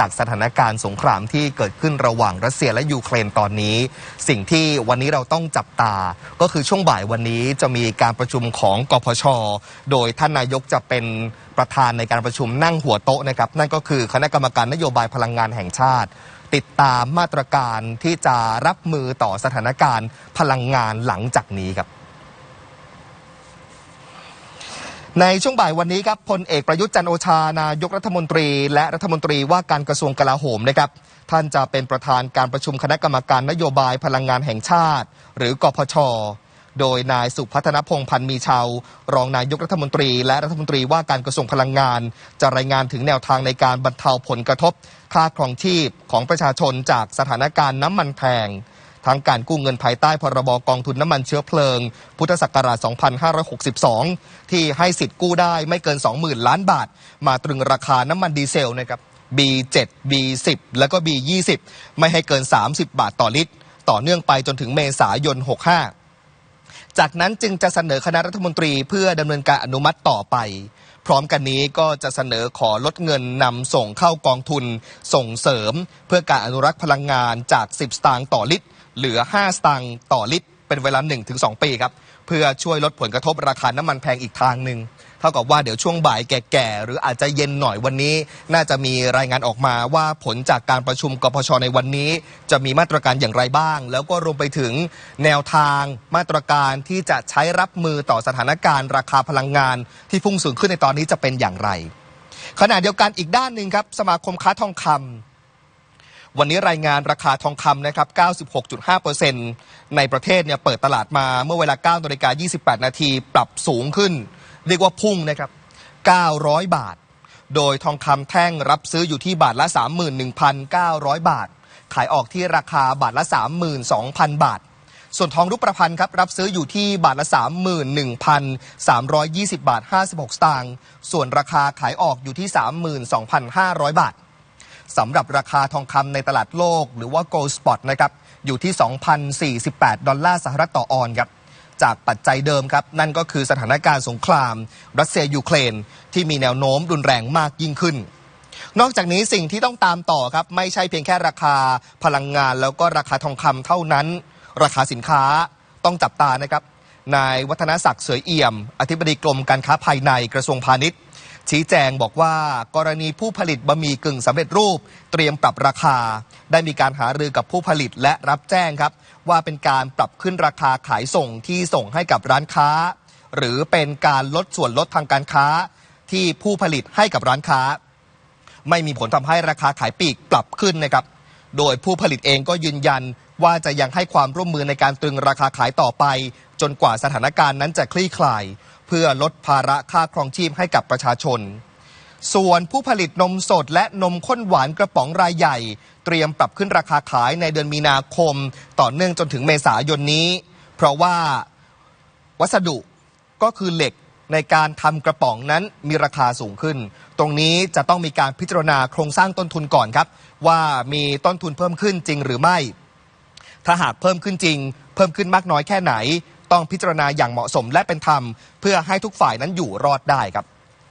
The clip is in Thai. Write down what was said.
จากสถานการณ์สงครามที่เกิดขึ้นระหว่างรัสเซียและยูเครนตอนนี้ สิ่งที่วันนี้เราต้องจับตา ก็คือช่วงบ่ายวันนี้จะมีการประชุมของกพช โดยท่านนายกจะเป็นประธานในการประชุมนั่งหัวโต๊ะนะครับ นั่นก็คือคณะกรรมการนโยบายพลังงานแห่งชาติ ติดตามมาตรการที่จะรับมือต่อสถานการณ์พลังงานหลังจากนี้ครับ ในช่วงบ่ายวันนี้ครับพลเอกประยุทธ์จันโอชานายกรัฐมนตรี และรัฐมนตรีว่าการกระทรวงกลาโหมนะครับท่านจะเป็นประธานการประชุมคณะกรรมการนโยบายพลังงานแห่งชาติ หรือกพช โดยนายสุพัฒนพงพันธ์มีชาว รองนายกรัฐมนตรี และรัฐมนตรีว่าการกระทรวงพลังงาน จะรายงานถึงแนวทางในการบรรเทาผลกระทบ ค่าครองชีพของประชาชนจากสถานการณ์น้ำมันแพง ทั้งการกู้เงินภายใต้พรบกองทุนน้ำมันเชื้อเพลิง พุทธศักราช 2562 ที่ให้สิทธิ์กู้ได้ไม่เกิน 20,000 ล้านบาท มาตรึงราคาน้ำมันดีเซลนะครับ B7 B10 แล้วก็ B20 ไม่ให้เกิน 30 บาทต่อลิตร ต่อเนื่องไปจนถึงเมษายน 65 จากนั้นจึงจะเสนอคณะรัฐมนตรีเพื่อดำเนินการอนุมัติต่อไป พร้อมกันนี้ก็จะเสนอขอลดเงินนำส่งเข้ากองทุนส่งเสริม เพื่อการอนุรักษ์พลังงานจาก 10 สตางค์ต่อลิตร เหลือ 5 สตางค์ต่อลิตร เป็นเวลา 1-2 ปีครับ พื่อช่วยลดผลกระทบราคาน้ำมันแพงอีกทางหนึ่งเท่ากับว่าเดี๋ยวช่วงบ่ายแก่ๆหรืออาจจะเย็นหน่อยวันนี้ น่าจะมีรายงานออกมาว่าผลจากการประชุมกพชในวันนี้ จะมีมาตรการอย่างไรบ้าง แล้วก็รวมไปถึงแนวทางมาตรการที่จะใช้รับมือต่อสถานการณ์ ราคาพลังงาน ที่พุ่งสูงขึ้นในตอนนี้จะเป็นอย่างไร ขณะเดียวกันอีกด้านหนึ่งครับ สมาคมค้าทองคำ วันนี้รายงานราคาทองคำนะครับ 96.5%ในประเทศเนี่ยเปิดตลาดมาเมื่อเวลา9นาฬิกา28 นาทีปรับสูงขึ้น เรียกว่าพุ่งนะครับ 900 บาท โดยทองคำแท่งรับซื้ออยู่ที่บาทละ 31,900 บาท ขายออกที่ราคาบาทละ 32,000 บาทส่วนทองรูปประพันธ์ครับรับซื้ออยู่ที่บาทละ 31,320 บาท 56 สตางค์ ส่วนราคาขายออกอยู่ที่ 32,500 บาท สำหรับราคาทองคำในตลาดโลก หรือว่า Gold Spot นะครับอยู่ที่ 2,048 ดอลลาร์สหรัฐต่อออนครับจากปัจจัยเดิมครับ นั่นก็คือสถานการณ์สงคราม รัสเซียยูเครน ที่มีแนวโน้มรุนแรงมากยิ่งขึ้น นอกจากนี้สิ่งที่ต้องตามต่อครับ ไม่ใช่เพียงแค่ราคาพลังงาน แล้วก็ราคาทองคำเท่านั้น ราคาสินค้าต้องจับตานะครับนายวัฒนศักดิ์เสยเอี่ยม อธิบดีกรมการค้าภายในกระทรวงพาณิชย์ ชี้แจงบอกว่ากรณีผู้ผลิตบะหมี่กึ่งสำเร็จรูป เตรียมปรับราคา ได้มีการหารือกับผู้ผลิตและรับแจ้งครับ ว่าเป็นการปรับขึ้นราคาขายส่งที่ส่งให้กับร้านค้า หรือเป็นการลดส่วนลดทางการค้า ที่ผู้ผลิตให้กับร้านค้า ไม่มีผลทำให้ราคาขายปลีกปรับขึ้นนะครับ โดยผู้ผลิตเองก็ยืนยันว่าจะยังให้ความร่วมมือในการตรึงราคาขายต่อไป จนกว่าสถานการณ์นั้นจะคลี่คลาย เพื่อลดภาระค่าครองชีพให้กับประชาชน ส่วนผู้ผลิตนมสดและนมข้นหวานกระป๋องรายใหญ่ เตรียมปรับขึ้นราคาขายในเดือนมีนาคม ต่อเนื่องจนถึงเมษายนนี้ เพราะว่าวัสดุก็คือเหล็กในการทำกระป๋องนั้นมีราคาสูงขึ้น ตรงนี้จะต้องมีการพิจารณาโครงสร้างต้นทุนก่อนครับ ว่ามีต้นทุนเพิ่มขึ้นจริงหรือไม่ ถ้าหากเพิ่มขึ้นจริง เพิ่มขึ้นมากน้อยแค่ไหน ต้องพิจารณาอย่างเหมาะสมและเป็นธรรม เพื่อให้ทุกฝ่ายนั้นอยู่รอดได้ครับ